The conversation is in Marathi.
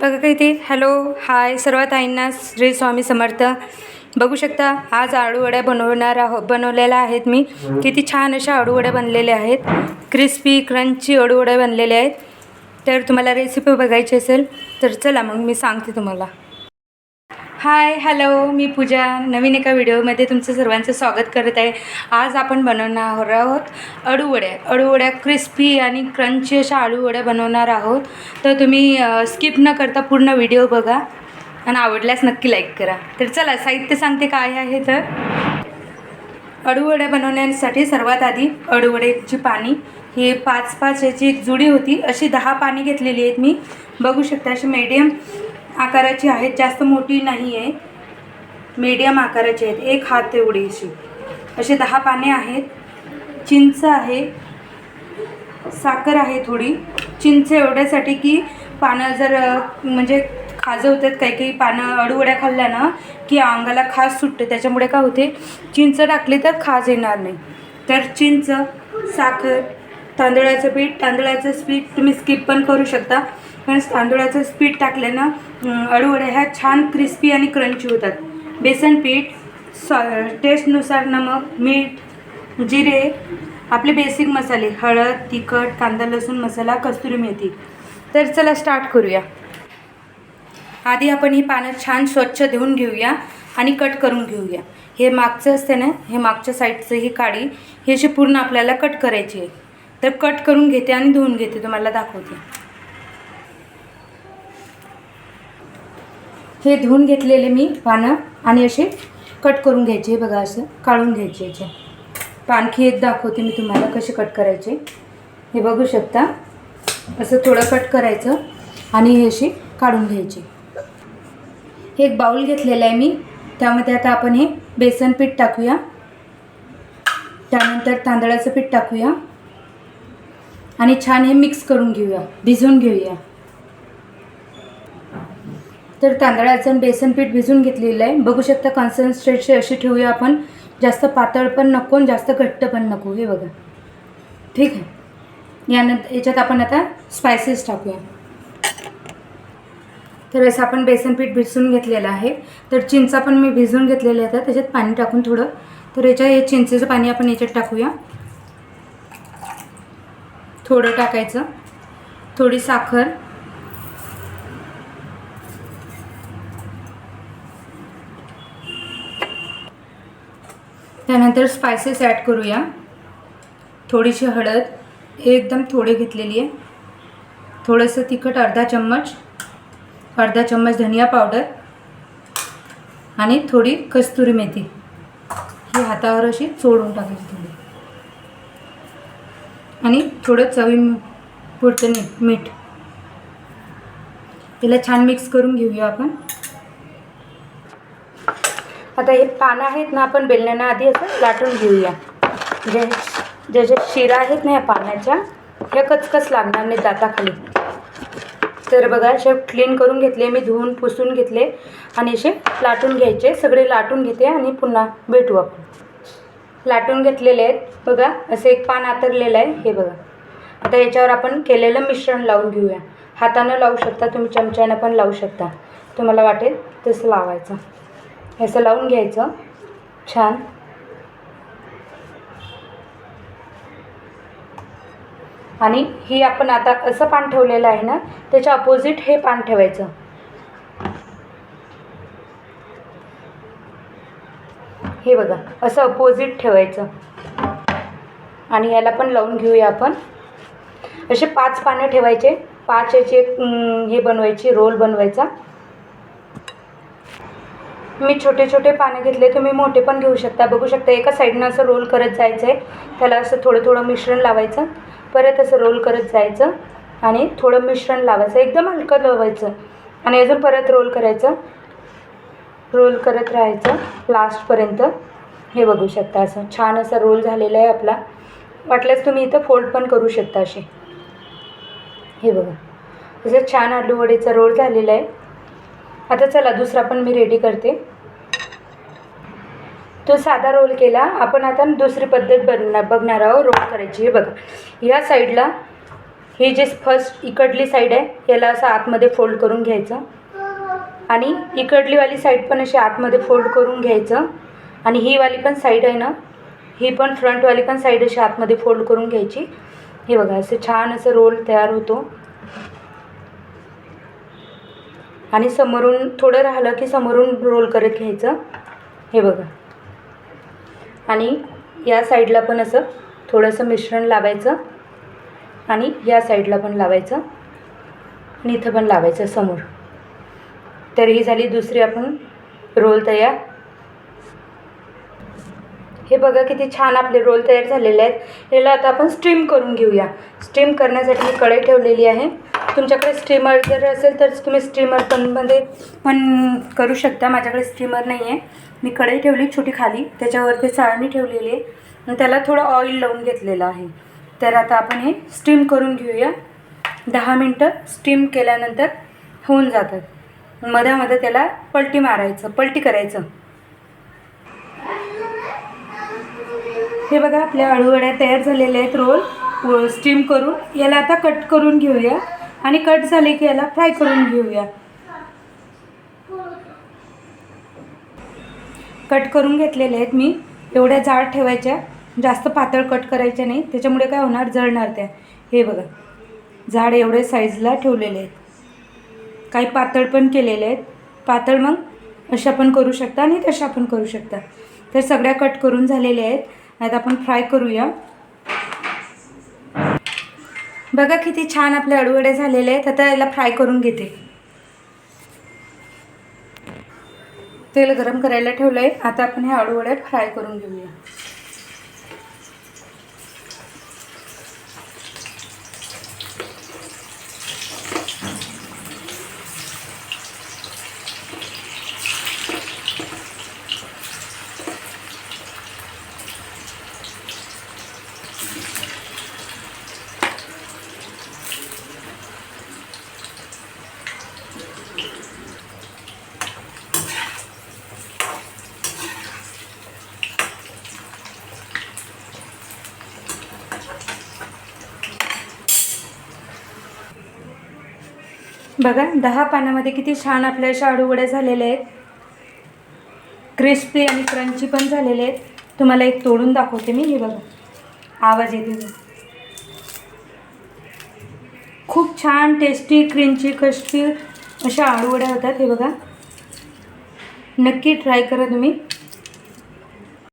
बघा का इथे हॅलो हाय सर्व ताईंना श्री स्वामी समर्थ. बघू शकता आज आळूवड्या बनवणार आहो बनवलेल्या आहेत मी. किती छान अशा आळूवड्या बनलेल्या आहेत. क्रिस्पी क्रंची आळूवड्या बनलेल्या आहेत. तर तुम्हाला रेसिपी बघायची असेल तर चला मग मी सांगते तुम्हाला. हाय हॅलो मी पूजा. नवीन एका व्हिडिओमध्ये तुमचं सर्वांचं स्वागत करत आहे. आज आपण बनवणार आहोत अळूवड्या अळूवड्या क्रिस्पी आणि क्रंची अशा अळूवड्या बनवणार आहोत. तर तुम्ही स्किप न करता पूर्ण व्हिडिओ बघा आणि आवडल्यास नक्की लाईक करा. तर चला साहित्य सांगते काय आहे तर. अळूवड्या बनवण्यासाठी सर्वात आधी अळूवड्याची पाणी. ही पाच पाच याची एक जुडी होती. अशी दहा पाणी घेतलेली आहेत मी. बघू शकता अशी मीडियम आकाराची आहेत जास्त मोठी नाही आहे मीडियम आकाराची आहेत. एक हात तेवढीशी असे दहा पाने आहेत. चिंच आहे. साखर आहे थोडी. चिंच एवढ्यासाठी की पानं जर म्हणजे खाजवतात काही काही पानं अडूवड्या खाल्ल्या ना की अंगाला खाज सुटते. त्याच्यामुळे काय होते? चिंच टाकली तर खाज येणार नाही. तर चिंच साखर तांदळाचं पीठ तांदळाचं पीठ तुम्ही स्किप पण करू शकता. पण तांदूळाचं पीठ टाकल्यानं अडूवड्या ह्या छान क्रिस्पी आणि क्रंची होतात. बेसन पीठ सॉ टेस्टनुसार नमक मीठ जिरे आपले बेसिक मसाले हळद तिखट कांदा लसूण मसाला कस्तुरी मेथी. तर चला स्टार्ट करूया. आधी आपण ही पानं छान स्वच्छ धुवून घेऊया आणि कट करून घेऊया. हे मागचं असते ना हे मागच्या साईडचं ही काडी ही अशी पूर्ण आपल्याला कट करायची आहे. तर कट करून घेते आणि धुवून घेते तुम्हाला दाखवते. हे धुवून घेतलेले मी पानं आणि असे कट करून घ्यायचे हे बघा असं काढून घ्यायचे याचे. आणखी एक दाखवते मी तुम्हाला कसे कट करायचे. हे बघू शकता. असं थोडं कट करायचं आणि हे असे काढून घ्यायचे. हे एक बाऊल घेतलेलं आहे मी. त्यामध्ये आता आपण हे बेसन पीठ टाकूया. त्यानंतर तांदळाचं पीठ टाकूया. आणि छान हे मिक्स करून घेऊया भिजवून घेऊया. तर तांदळाचं आणि बेसन पीठ भिजून घेतलेलं आहे. बघू शकता कॉन्सन्ट्रेटची अशी ठेवूया आपण. जास्त पातळ पण नको आणि जास्त घट्ट पण नको. हे बघा. ठीक आहे? यानंतर याच्यात आपण आता स्पायसेस टाकूया. तर असं आपण बेसन पीठ भिजवून घेतलेलं आहे. तर चिंचा पण मी भिजून घेतलेल्या आहेत. त्याच्यात पाणी टाकून थोडं. तर याच्या हे चिंचेचं पाणी आपण याच्यात टाकूया. थोडं टाकायचं. थोडी साखर. त्यानंतर स्पायसेस ॲड करूया. थोडीशी हळद एकदम थोडी घेतलेली आहे. थोडंसं तिखट अर्धा चम्मच अर्धा चम्मच धनिया पावडर आणि थोडी कस्तुरी मेथी. ही हातावर अशी चोडून टाकायची थोडी. आणि थोडं चवी पुरतं मीठ. तिला छान मिक्स करून घेऊया आपण. आता हे पानं आहेत ना आपण बेलण्यानं आधी असं लाटून घेऊया. जे ज्या ज्या शिरा आहेत ना या पाण्याच्या ह्या कचकच लागणार नाही दाताखाली तर बघा असे क्लीन करून घेतले मी धुवून पुसून घेतले आणि असे लाटून घ्यायचे. सगळे लाटून घेते आणि पुन्हा भेटू आपण. लाटून घेतलेले आहेत. बघा असं एक पान आतरलेलं आहे. हे बघा. आता याच्यावर आपण केलेलं मिश्रण लावून घेऊया. हातानं लावू शकता तुम्ही चमच्यानं पण लावू शकता. तुम्हाला वाटेल तसं लावायचं. असं लावून घ्यायचं. छान. आणि ही आपण आता असं पान ठेवलेलं आहे ना त्याच्या अपोजिट हे पान ठेवायचं. हे बघा असं अपोजिट ठेवायचं. आणि याला पण लावून घेऊया आपण. असे पाच पानं ठेवायचे. पाच याचे हे बनवायची रोल बनवायचा. मी छोटे छोटे पानं घेतले तुम्ही मोठे पण घेऊ शकता. बघू शकता एका साईडनं असं रोल करत जायचं आहे त्याला असं थोडं थोडं मिश्रण लावायचं. परत असं रोल करत जायचं. आणि थोडं मिश्रण लावायचं. एकदम हलकं लावायचं. आणि अजून परत रोल करायचं. रोल करत राहायचं. लास्टपर्यंत हे बघू शकता असं. छान असा रोल झालेला आहे आपला. वाटल्यास तुम्ही इथं फोल्ड पण करू शकता असे. हे बघा. असं छान आलूवडीचा रोल झालेला आहे. आता चला दुसरा पण मी रेडी करते. तो साधा रोल केला. आपण आता दुसरी पद्धत बनणार बघणार आहोत. रोल करायची हे बघा. ह्या साईडला ही जे फर्स्ट इकडली साईड आहे याला असं आतमध्ये फोल्ड करून घ्यायचं. आणि इकडलीवाली साईड पण अशी आतमध्ये फोल्ड करून घ्यायचं. आणि ही वाली पण साईड आहे ना ही पण फ्रंटवाली पण साईड अशी आतमध्ये फोल्ड करून घ्यायची. हे बघा असं छान असं रोल तयार होतो. आणि समोरून थोडं राहिलं की समोरून रोल करत घ्यायचं. हे बघा. आणि या साईडला पण असं थोडंसं मिश्रण लावायचं आणि या साईडला पण लावायचं आणि इथं पण लावायचं समोर. तर ही झाली दुसरी आपण रोल तयार. हे बघा किती छान आपले रोल तयार झालेले आहेत. याला आता आपण स्टीम करून घेऊया. स्टीम करण्यासाठी मी कढई ठेवलेली आहे. तुमच्याकडे स्टीमर जर असेल तर तुम्ही स्टीमर पण मध्ये पण करू शकता. माझ्याकडे स्टीमर नाही आहे मी कढई ठेवली छोटी खाली त्याच्यावर ते चाळणी ठेवलेली आहे. आणि त्याला थोडं ऑइल लावून घेतलेलं आहे. तर आता आपण हे स्टीम करून घेऊया. दहा मिनटं स्टीम केल्यानंतर होऊन जातात. मधामध्ये त्याला पलटी मारायचं पलटी करायचं. हे बघा आपल्या अळूवड्या तयार झालेल्या आहेत रोल. स्टीम करून याला आता कट करून घेऊया. आणि कट झाले की याला फ्राय करून घेऊया. कट करून घेतलेले आहेत मी. एवढ्या जाड ठेवायच्या. जास्त पातळ कट करायच्या नाही. त्याच्यामुळे काय होणार? जळणार त्या. हे बघा. झाड एवढे साईजला ठेवलेले आहेत. काही पातळ पण केलेले आहेत. पातळ मग अशा पण करू शकता आणि तशा पण करू शकता. तर सगळ्या कट करून झालेल्या आहेत. आता आपण फ्राय करूया. बघा किती छान आपले अडवडे झालेले आहेत. आता याला फ्राय करून घेते. तेल गरम करायला ठेवलं आहे आता आपण ह्या अळूवड्यात फ्राय करून घेऊया. बघा दहा पानामध्ये किती छान आपल्या अशा अडुवड्या झालेल्या आहेत. क्रिस्पी आणि क्रंची पण झालेले आहेत. तुम्हाला एक तोडून दाखवते मी हे बघा. आवाज येते खूप छान टेस्टी क्रिंची क्रिस्पी अशा आळूवड्या होतात हे बघा. नक्की ट्राय करा तुम्ही.